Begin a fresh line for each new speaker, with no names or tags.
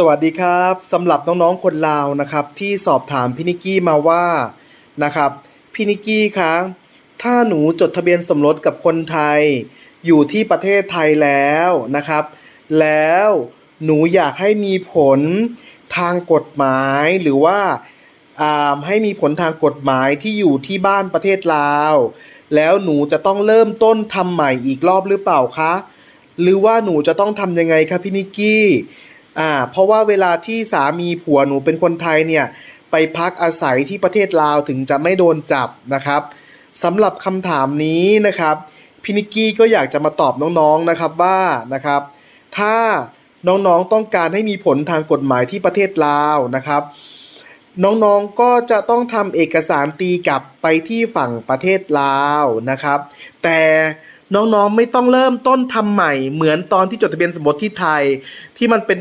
สวัสดีครับสำหรับน้องๆคนลาวนะครับ ที่สอบถามพี่นิกกี้มาว่านะครับพี่นิกกี้คะถ้าหนูจดทะเบียนสมรสกับคนไทย อยู่ที่ประเทศไทยแล้วนะครับ แล้วหนูอยากให้มีผลทางกฎหมายหรือว่าอ่าให้มีผลทางกฎหมายที่อยู่ที่บ้านประเทศลาว แล้วหนูจะต้องเริ่มต้นทำใหม่อีกรอบหรือเปล่าคะ หรือว่าหนูจะต้องทำยังไงคะพี่นิกกี้ อ่าเพราะว่าเวลาที่สามีผัวหนูเป็นคนไทยเนี่ยไปพักอาศัยที่ประเทศลาวถึงจะไม่โดนจับนะครับสำหรับคำถามนี้นะครับพี่นิกกี้ก็อยากจะมาตอบน้องๆนะครับว่านะครับ ถ้าน้องๆต้องการให้มีผลทางกฎหมายที่ประเทศลาวนะครับ น้องๆก็จะต้องทำเอกสารตีกลับไปที่ฝั่งประเทศลาวนะครับ แต่น้องๆไม่ต้องเริ่มต้นทำใหม่เหมือนตอนที่จดทะเบียนสมรสที่ไทยที่มันเป็น